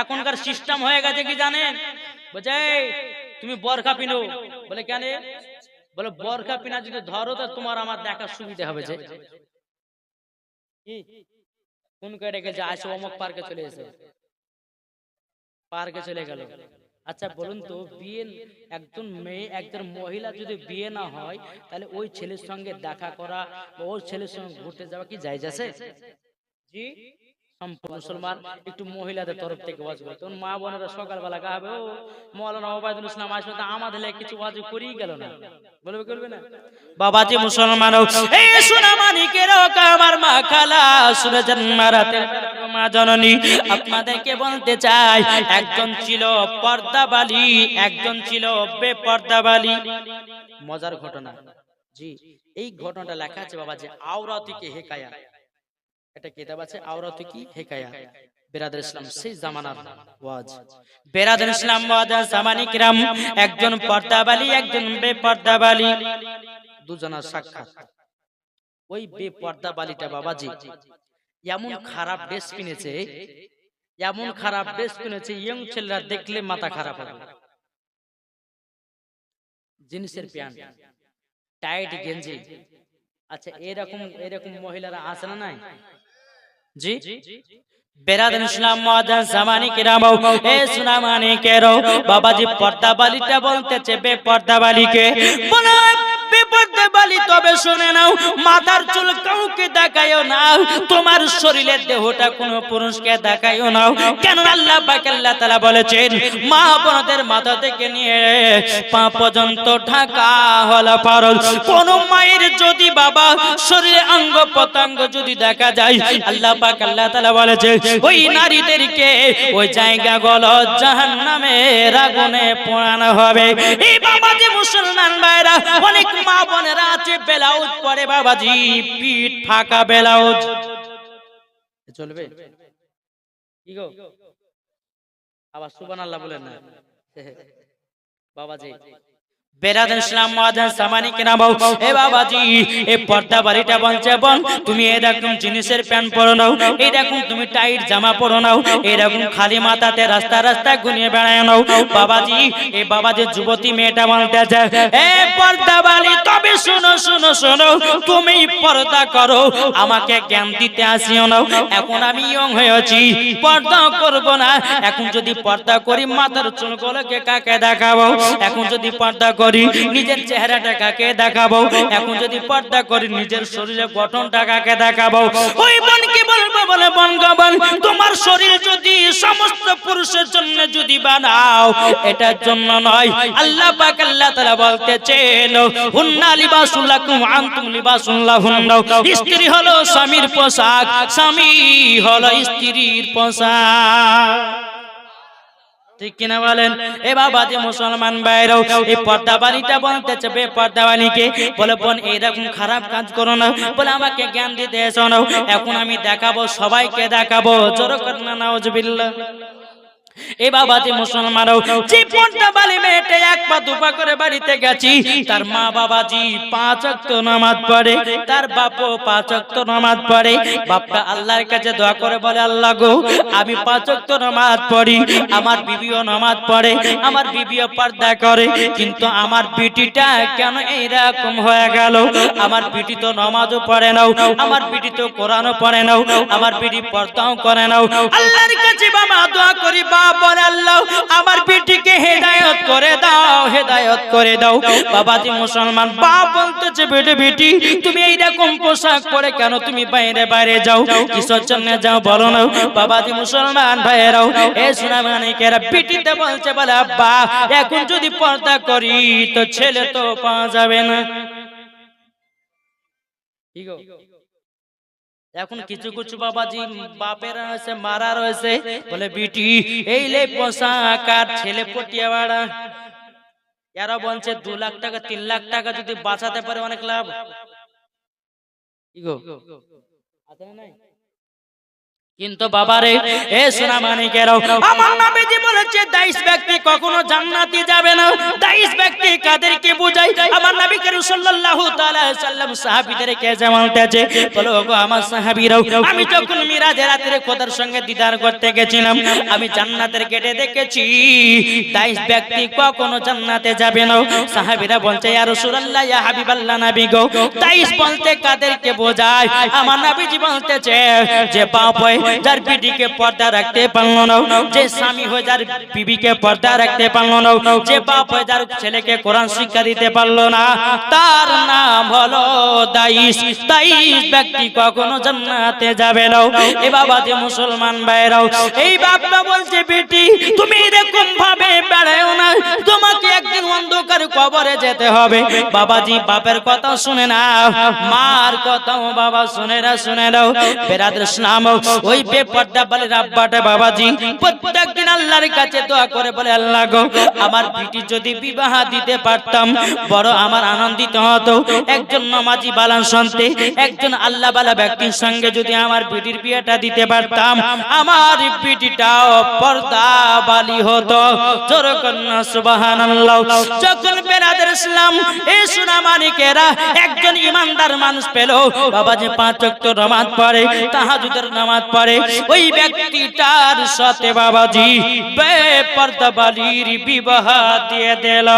এখনকার সিস্টেম হয়ে গেছে কি জানেন? বলছে তুমি বরখা পিনো। বলে, কেন বলে, বরখা পিনা যদি ধরো, তো তোমার আমার দেখার সুবিধা হবে যে। কোন কে রেখেছে আসো অমুক পার্কে চলে এসে। পার্কে চলে গেল। আচ্ছা বলুন তো বিয়ে একজন মেয়ে, একজন মহিলা যদি বিয়ে না হয়, তাহলে ওই ছেলের সঙ্গে দেখা করা ওই ছেলের সঙ্গে ঘুরতে যাওয়া কি জায়জ আছে? জি? মুসলমান একটু মহিলাদের তরফ থেকে ওয়াজ করে তখন মা বোনেরা সকালবেলা গাবে ও মৌলানা ওবায়দুল ইসলাম আসবে তো আমাদের কিছু ওয়াজ করেই গেল না। বলবে করবে না? বাবাজি মুসলমান এই সোনা মানিকের আমার মা খালা শুনেছেন মারাতে মা জননী? আপনাদেরকে বলতে চাই একজন ছিল পর্দাবালি একজন ছিল বেপর্দাবালি। মজার ঘটনা। জি এই ঘটনাটা লেখা আছে বাবা যে আওরাতিকে হেকায়া। এটা কিতাব আছে? আওরাতি কি হেকায়া। বেরাদের ইসলাম সেই জামানার ওয়াজ। বেরাদের ইসলাম ওয়াজ জামানি কিরাম একজন পর্দাবালি একজন বেপর্দাবালি। দুজনের সাক্ষাৎ। ওই বেপর্দাবালিটা বাবাজি এমন খারাপ ড্রেস কিনেছে এমন খারাপ ড্রেস কিনেছে ইয়ং ছেলেরা দেখলে মাথা খারাপ হবে। জিনিসের প্যান্ট টাইট গেঞ্জি। আচ্ছা এরকম এরকম মহিলারা আছে না নাই? জি? বেরাদন ইসলাম এ সুনামানি কেরো বাবাজি পর্দা বালিটা বলতেছে বে পর্দা বালিকে বলো। বেপর্দা বালি তবে শুনে নাও, মাথার চুল কাউকে দেখায়ও না, তোমার শরীরের দেহটা কোনো পুরুষকে দেখায়ও নাও কেন আল্লাহ পাক আল্লাহ তাআলা বলেছেন, মা বোনদের মাথা থেকে নিয়ে পা পর্যন্ত ঢাকা হলো ফরজ। কোন মায়ের যদি বাবা শরীরে অঙ্গ প্রত্যঙ্গ যদি দেখা যায়, আল্লাহ পাক আল্লাহ তাআলা বলেছে ওই নারীদেরকে ওই জায়গাগুলো জাহান্নামের আগুনে পোড়ানো হবে। এই বাবাজি মুসলমান ভাইরা, অনেক মা বোনেরা আছে ব্লাউজ পরে বাবাজি, পিঠ ফাঁকা ব্লাউজ। চলবে? কি গো? আবার সুবহানাল্লাহ বলেন না। বাবাজি। বেরাদন ইসলাম মাদান সামানি কিনা বাউ এ বাবাজি, এ জিনিসের প্যান্ট নাও তুমি টাইট জামা খালি মাথাতে রাস্তা বেড়ায় নাও। বাবাজি, এ বাবাজি যুবতী মেয়েটা তবে শোনো শোনো শোনো, তুমি করো, আমাকে জ্ঞান দিতে আসিও এখন আমি ইয়ং হয়েছি পর্দা করব না। এখন যদি পর্দা করি, মাথার চুলগুলোকে কাকে দেখাবো? এখন যদি পর্দা করি নিজের চেহারাটা কাকে দেখাবো। এখন যদি পর্দা করি, নিজের শরীরের গঠনটা কাকে দেখাবো। ওই বোনকে বলব, বলে বন গবন তোমার শরীর যদি সমস্ত পুরুষের জন্য যদি বানাও, এটার জন্য নয়। আল্লাহ পাক, আল্লাহ তাআলা বলতেছেন, হুন্না লিবাসুল লাকুম, আনতুম লিবাসুল লাহুন্না। স্ত্রী হলো স্বামীর পোশাক, স্বামী হলো স্ত্রীর পোশাক। ঠিক কিনা বলেন? এ বাবা যে মুসলমান বাইরেও এই পর্দা বাড়িটা বলতেছে, বে পর্দা বাড়িকে বলে, বোন, এইরকম খারাপ কাজ করো না। বলে, আমাকে জ্ঞান দিতে এসো না। এখন আমি দেখাবো, সবাইকে দেখাবো। জোর করনা নাউজুবিল্লাহ। এ মুসলমানও যে পর্দা বালি মেয়েটা এক পা দুপা করে বাড়িতে গেছি। তার মা পাঁচ নামাজ পড়ে, তার বাপও পাঁচ নামাজ পড়ে। বাপটা আল্লাহর কাছে দোয়া করে বলে, আল্লাহ গো, আমি পাঁচ নামাজ পড়ি, আমার বিবিও নামাজ পড়ে, আমার বিবিও পর্দা করে, কিন্তু আমার কেন এইরকম হয়ে গেল? আমার বিটি তো নামাজও পড়ে নাও, আমার বিটি তো কোরআনও পড়ে নাও, আমার বিটি পর্দাও করে নাও। আল্লাহর কাছে বাবা দোয়া করি বাপ বলে আল্লাহ, আমার বিটিকে হেদায়ত করে দাও, হেদায়ত করে দাও। বাবাজি মুসলমান, বাপ বলতেছে, বেটে বেটি, তুমি এইরকম পোশাক পরে কেন তুমি বাইরে বাইরে যাও? কিসের জন্য যাও বলো না? বাবাজি মুসলমান ভাইয়েরাও, এ শোনা বলছে, বলে, আব্বা, এখন যদি পর্দা করি, তো ছেলে তো পাওয়া যাবে না? এখন কিছু কিছু বাবাজি বাপের রয়েছে মারা রয়েছে। বলে বিটি এই লে পোশাক আর ছেলে পটিয়া বাড়া এরা বলছে দু লাখ টাকা তিন লাখ টাকা যদি বাঁচাতে পারে অনেক লাভ। কি গো? আছে না নাই? কিন্তু বাবারে, এ সোনা মানিকেরাও, আমার যে বলেছে দাইশ ব্যক্তি কখনো জান্নাতে যাবে না। দাইশ ব্যক্তি কাদেরকে বোঝাই আমার নবী করিম সাল্লাল্লাহু তাআলা সাল্লাম সাহাবীদেরকে জামালতেছে বলো গো আমার সাহাবীরাও, আমি যখন মিরাজের রাতে খোদার সঙ্গে দিদার করতে গেছিলাম, আমি জান্নাতের গেটে দেখেছি দাইশ ব্যক্তি কখনো জান্নাতে যাবে না। সাহাবীরা বলছে, ইয়া রাসূলুল্লাহ, ইয়া হাবিবাল্লাহ নবী গো। দাইশ বলতে কাদেরকে বোঝায়? আমার নবীজি বলতেছে যে, বাপ হয়ে যার বিটিকে পর্দা রাখতে পারল না। যে স্বামী হয়ে, যার বিবিকে পর্দা রাখতে পারল না। যে বাপ হয়ে, যার ছেলেকে কোরআন শিক্ষা দিতে পারল না। তার নাম হলো দাইশ। দাইশ ব্যক্তি কখনো জান্নাতে যাবে না। এ বাবা যে মুসলমান ভাইরাও এই বাপটা বলছে, বেটি, তুমি এরকম ভাবে বেড়াও না। তোমাকে একদিন অন্ধকার কবরে যেতে হবে। বাবাজি বাপের কথা শুনে না, মার কথাও বাবা শুনে না, শুনে নাও। বেরাদের ইসলাম ওই বেপর্দা বলে রাব্বাটা বাবাজি, প্রত্যেকদিন আল্লাহর কাছে দোয়া করে বলে, আল্লাহ গো, আমার বিটি যদি বিবাহ দিতে পারতাম, বড় আমার আনন্দিত হতো। একজন নামাজি বালান সন্তে, একজন আল্লাহ বালা ব্যক্তির সঙ্গে যদি আমার বিটির বিয়েটা দিতে পারতাম, আমার বিটিটাও পর্দা বালি হতো। জোর কন্যা সুবহানাল্লাহ। যখন বেরাদের ইসলাম এই সুনামানিকেরা একজন ইমানদার মানুষ পেল বাবা যে পাঁচ ওয়াক্ত নামাজ পড়ে, তাহাজুদের নামাজ পড়ে ওই ব্যক্তিটার সাথে বাবাজি বেপর্দা বালির বিবাহ দিয়ে দিল।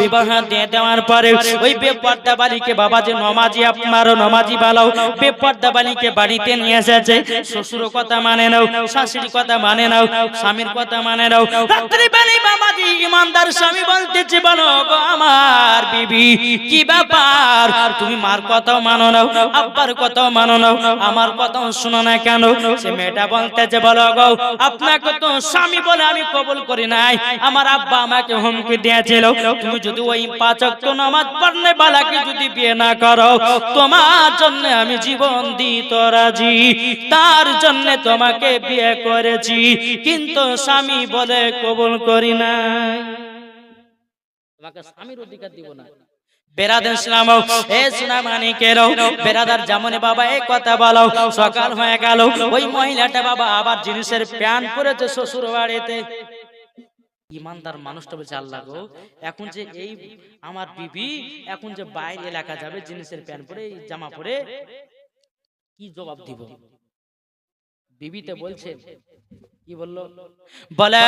বিবাহ দিয়ে দেওয়ার পরে ওই বেপর্দা বালিকে বাবা যে নমাজি আপনারও নমাজি বালাও বেপর্দা বালিকে বাড়িতে নিয়ে এসেছে। শ্বশুর কথা মানে নাও, শাশুড়ি কথা মানে নাও, স্বামীর কথা মানে নাও। রাত্রি বেলায় বাবাজি ইমানদার স্বামী বলতেছে, বলো গো আমার বিবি, কি ব্যাপার? তুমি মার কথাও মানো নাও আব্বার কথাও মানো নাও আমার কথাও শোনো না কেন? সে মেয়েটা বলতেছে, বলো গো, আপনাকে তো স্বামী বলে আমি কবুল করি নাই। আমার আব্বা আমাকে হুমকি দিয়েছিল। তুমি যদি ওই পাঁচ ওয়াক্ত নামাজ পড়নে বালাকে যদি বিয়ে না করো, তোমার জন্য আমি জীবন দিতে রাজি। তার জন্য তোমাকে বিয়ে করেছি। কিন্তু স্বামী বলে কবুল করি নাই। তোমাকে স্বামীর অধিকার দিব না। বেরাদার ইসলাম এ সুনামানি কেরো বেরাদার জামনে বাবা এই কথা বলো সকাল হয়ে গেল ওই মহিলাটা বাবা আবার জিনিসের প্যান পরেছে শ্বশুর বাড়িতে ইমানদার মানুষটা বলছে আল্লাহ গো এখন যে এই আমার বিবি এখন যে বাইরে এলাকা যাবে জিনিসের প্যান্ট পরে জামা পরে কি জবাব দিব? বিবিতে বলছে কি বলল? বলে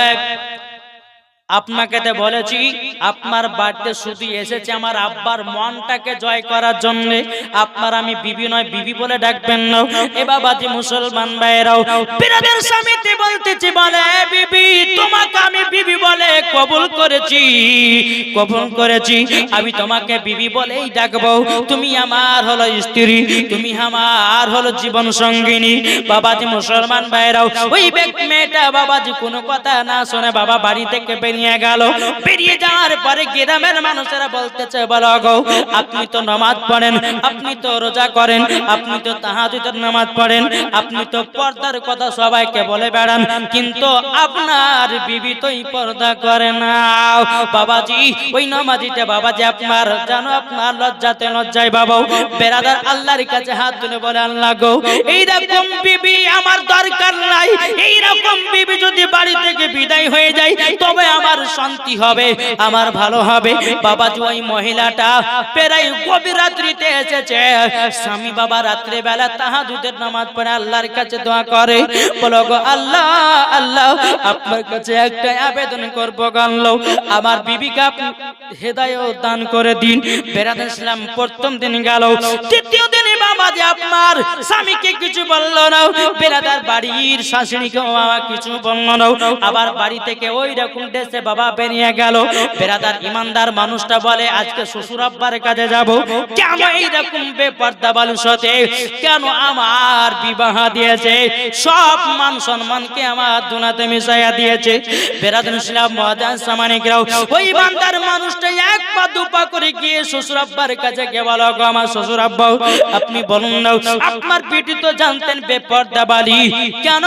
আপনাকে তো বলেছি আপনার বাড়িতে শুধু এসেছে আমার আব্বার মনটাকে জয় করার জন্য আপনার আমি বিবি নয় বিবি বলে ডাকবেন না। এ বাবাজি মুসলমান ভাইরাও বিরাদের স্বামীতে বলতেছি বলে "এ বিবি তোমাকে আমি বিবি বলে কবুল করেছি কবুল করেছি। আমি তোমাকে বিবি বলেই ডাকবো। তুমি আমার হলো স্ত্রী তুমি আমার হলো জীবন সঙ্গিনী। বাবাজি মুসলমান ভাইরাও ওই ব্যক্তি মেয়েটা বাবাজি কোনো কথা না শুনে বাবা বাড়ি থেকে বেরিয়ে আপনি তো নামাজ পড়েন, আপনি তো রোজা করেন, আপনি তো তাহাজুদের নামাজ পড়েন, আপনি তো পর্দার কথা সবাইকে বলে বেড়ান, কিন্তু আপনার বিবি তোই পর্দা করে না। বাবাজি, ওই নামাজিতে বাবাজি, আপনার জানো আপনার লজ্জাতে লজ্জায় বাবা। বেরাদার আল্লাহর কাছে হাত তুলে বলে, আল্লাহ গো, এইরকম বিবি আমার দরকার নাই। এইরকম বিবি যদি বাড়ি থেকে বিদায় হয়ে যায়, তবে আমার শান্তি হবে, আমার ভালো হবে। বাবাজি, ওই মহিলাটা প্রায় গভীর রাত্রিতে এসেছে। স্বামী বাবা রাত্রে বেলা তাহাজুদের নামাজ পড়ে আল্লাহর কাছে দোয়া করে। বলো গো, আল্লাহ আল্লাহ, আপনার কাছে একটা আবেদন করব গানলো আমার বিবিকা হেদায়ত দান করে দিন। বেড়াতে ইসলাম প্রথম দিন গেল। তৃতীয় যে আপনার স্বামীকে কিছু বলল না। বেড়াদার বাড়ির শাশুড়িকে বাবা কিছু বলল না। আবার বাড়ি থেকে ওই রকম দেশে বাবা বেরিয়ে গেল। বেড়াদার ইমানদার মানুষটা বলে, আজকে শ্বশুর আব্বার কাছে যাব। কেন এইরকম বেপর্দা বালুর সাথে? কেন আমার বিবাহ দিয়েছে? সব মান সম্মানকে আমার দুনাতে মিশাইয়া দিয়েছে। বেরাদুল ইসলাম মহাজান সামানিকরাও, ওই বান্দার মানুষটা এক পা দু পা করে গিয়ে শ্বশুর আব্বার কাছে গিয়ে বলো আমার শ্বশুর আব্বা আপনি আপনি বলুন না আপনার বেটি তো জানতেন বেপর্দা বালি। কেন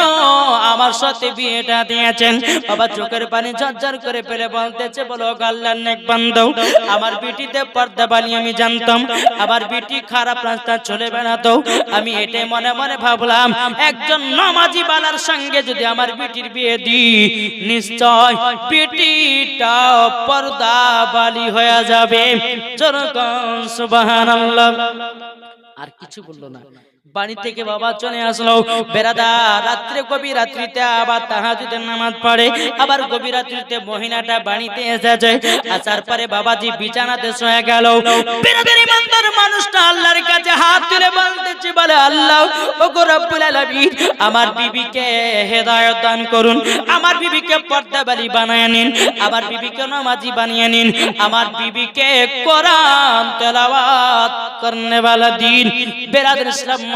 আমার সাথে বিয়েটা দিয়েছেন? বাবা চোখের পানি ঝরঝর করে ফেলে বলতেছে, বলো গাল্লার নেক বান্ধব আমার বিটিতে পর্দা বালি আমি জানতাম, আমার বিটি খারাপ রাস্তা চলে বেড়াতো। আমি এটাই মনে মনে ভাবলাম, একজন নমাজি বালার সঙ্গে যদি আমার বিটির বিয়ে দিই, নিশ্চয় পিটিটা পর্দা বালি হয়ে যাবে। জনগণ সুবহানাল্লাহ। আর কিছু বলল না। বাড়ি থেকে বাবা চলে আসলো। বেড়াদা রাত্রে গভীর রাত্রিতে আবার তাহাজুদের নামাজ পড়ে। আবার গভীর রাত্রিতে মহিলাটা বাড়িতে এসেছে। আসার পরে বাবাজি বিছানাতে শুয়ে গেল। বেড়াদের ইমানদার মানুষটা আল্লাহর কাছে হাত তুলে বলতেছে বলে আল্লাহ ওগো রব্বুল আলামিন আমার বিবিকে হেদায়েত দান করুন। আমার বিবিকে পর্দাবালি বানিয়ে নিন আমার বিবিকে নামাজি বানিয়ে নিন আমার বিবিকে কোরআন তেলাওয়াত করনে वाला দিন। বেরাদর ইসলাম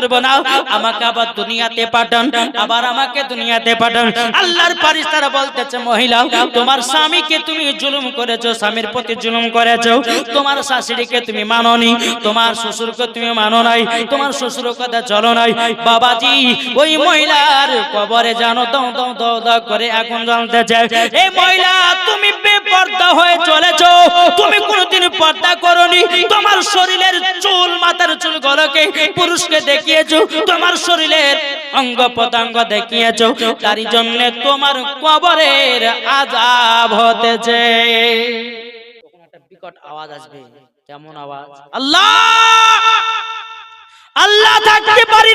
করব না। আমাকে আবার দুনিয়াতে পাঠান, আবার আমাকে দুনিয়াতে পাঠান। আল্লাহর পারিস্তারা বলতেছে, মহিলা, তোমার স্বামীকে তুমি জুলুম করেছ, স্বামীর প্রতি জুলুম করেছ। তোমার শাশুড়িকে তুমি মাননি, তোমার শ্বশুরকে তুমি মানো নাই, তোমার শ্বশুর কথা চলো নাই। বাবাজি, ওই মহিলার কবরে জানো, দাও দাও দাও দাও করে এখন জানতে চাই এই মহিলা, তুমি বেপর্দা হয়ে চলেছো, তুমি কোনোদিন পর্দা করনি। তোমার শরীরের চুল, মাথার চুল গলকে পুরুষকে দেখিয়েছো, তোমার শরীরের অঙ্গ প্রত্যঙ্গ দেখিয়েছো। তারই জন্য তোমার কবরের আজাব হতেছে। বিকট আওয়াজ আসবে। কেমন আওয়াজ? আল্লাহ! আল্লাহ থাকতে পারি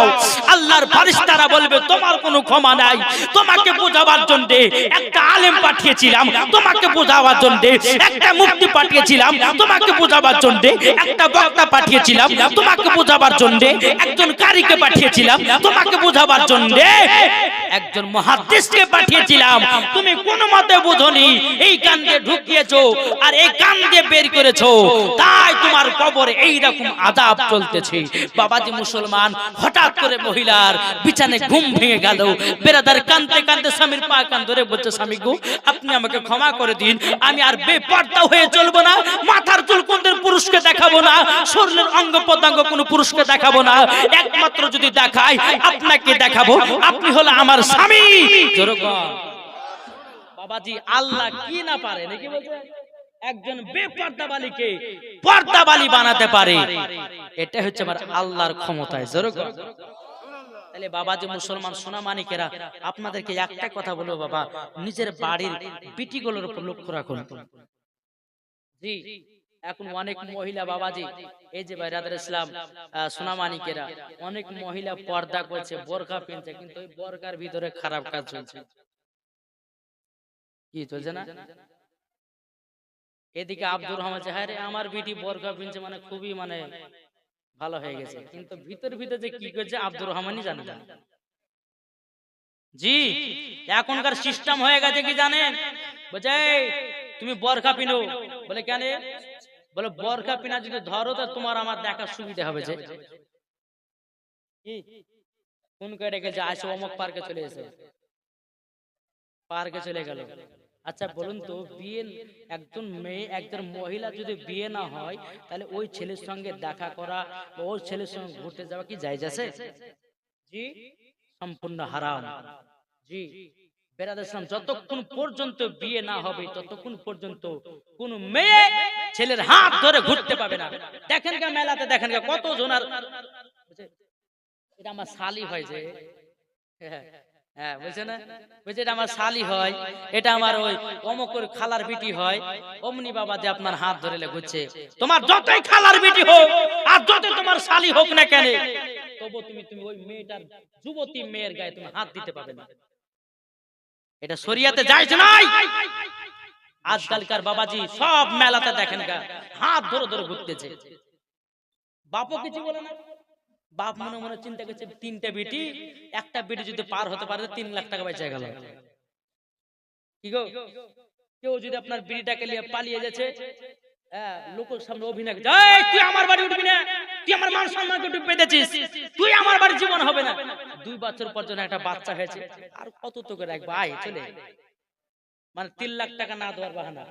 দাও। আল্লাহর ফারিস্তারা বলবে, তোমার কোনো ক্ষমা নাই। তোমাকে বোঝাবার জন্য একটা আলেম পাঠিয়েছিলাম। তোমাকে বোঝাবার জন্য একটা মুক্তি পাঠিয়েছিলাম। তোমাকে বোঝাবার জন্য একটা বক্তা পাঠিয়েছিলাম। তোমাকে বোঝাবার জন্য একজন কারিকে পাঠিয়েছিলাম। তোমাকে বোঝাবার জন্য একজন মহাদেশকে পাঠিয়েছিলাম। তুমি কোন মতে বোঝনি, এই কান দিয়ে ঢুকিয়েছো আর এই কান দিয়ে বের করেছ। তাই তোমার কবরে এই রকম আদাব চলতেছে। বাবাজি মুসলমান, হঠাৎ করে মহিলার বিছানে ঘুম ভেঙে গেল। বেরাদার কানতে কানতে স্বামীর পা কান ধরে বলছে, স্বামী গো, আপনি আমাকে ক্ষমা করে দিন। আমি আর বেপর্দা হয়ে চলবো না, মাথার চুল কোনদের পুরুষকে দেখাবো না, শরীরের অঙ্গ প্রত্যঙ্গ কোনো পুরুষকে দেখাবো না। একমাত্র যদি দেখাই, আপনাকে দেখাবো। আপনি হলো আমার স্বামী। বাবাজি আল্লাহ কি না পারে নাকি বলছে একজন বেপর্দাবালিকে পর্দাবালি বানাতে পারে। এটা হচ্ছে আমার আল্লাহর ক্ষমতায় যেরকম তাহলে বাবাজি মুসলমান সোনা মানিকেরা আপনাদেরকে একটা কথা বলব বাবা নিজের বাড়ির বিটিগুলোর উপর লক্ষ্য রাখুন। জি। এখন অনেক মহিলা বাবাজি এই যে বাইরাদার ইসলাম সোনামানিকেরা অনেক মহিলা পর্দা করছে বোরকা পিনছে কিন্তু ওই বোরকার ভিতরে খারাপ কাজ চলছে। কি চলছে না? এদিকে আব্দুর রহমান হ্যাঁ আমার বিটি বোরকা পিনছে মানে খুবই মানে ভালো হয়ে গেছে। কিন্তু ভিতর ভিতর যে কি করছে আব্দুর রহমানই জানে না। জি এখনকার সিস্টেম হয়ে গেছে কি জানেন? বলছে তুমি বরখা পিনো। বলে কেন? বলে বরখা পিনা যদি ধরো তো তোমার আমার দেখার সুবিধা হবে যে। কি? কোন করে রেখেছে আসো অমুক পার্কে চলে এসে। পার্কে চলে গেল। আচ্ছা বলুন তো বিয়ে একজন মেয়ে একজন মহিলা যদি বিয়ে না হয় তাহলে ওই ছেলের সঙ্গে দেখা করা ওই ছেলের সঙ্গে ঘুরতে যাওয়া কি জায়েজ আছে? জি সম্পূর্ণ হারাম। জি বেরাদ যতক্ষণ পর্যন্ত বিয়ে না হবে ততক্ষণ পর্যন্ত কোন মেয়ে ছেলের হাত ধরে ঘুরতে পাবে না। দেখেন গা মেলাতে দেখেন গা কত জনার। এটা আমার হয় যে। হ্যাঁ, হ্যাঁ এটা আমার হয়। খালার যে হোক আর যতই তোমার শালি হোক না কেন যুবতী মেয়ের গায়ে তুমি হাত দিতে পারবে না। এটা শরিয়াতে যাইছে নাই। আজকালকার বাবাজি সব মেলাতে দেখেন গা। হাত ধরে ধরে ঘুরতেছে। বাপও কিছু বলে না। বাপ মনে মনে চিন্তা করছে তিনটা বিটি একটা বিটি যদি পার হতে পারে তিন লাখ টাকা বেঁচে গেল। কি গো? কেউ যদি আপনার বিড়িটাকে নিয়ে পালিয়ে যাচ্ছে হ্যাঁ, লোকের সামনে অভিনয় করছে, "এই, তুই আমার বাড়ি উঠবি না। তুই আমার মান সম্মানকে একটু বেঁধেছিস তুই আমার বাড়ি জীবন হবে না। দুই বছর পর একটা বাচ্চা হয়েছে। আর কত তোকে রাখব আয় চলে। মানে তিন লাখ টাকা না দেওয়ার বাহানা।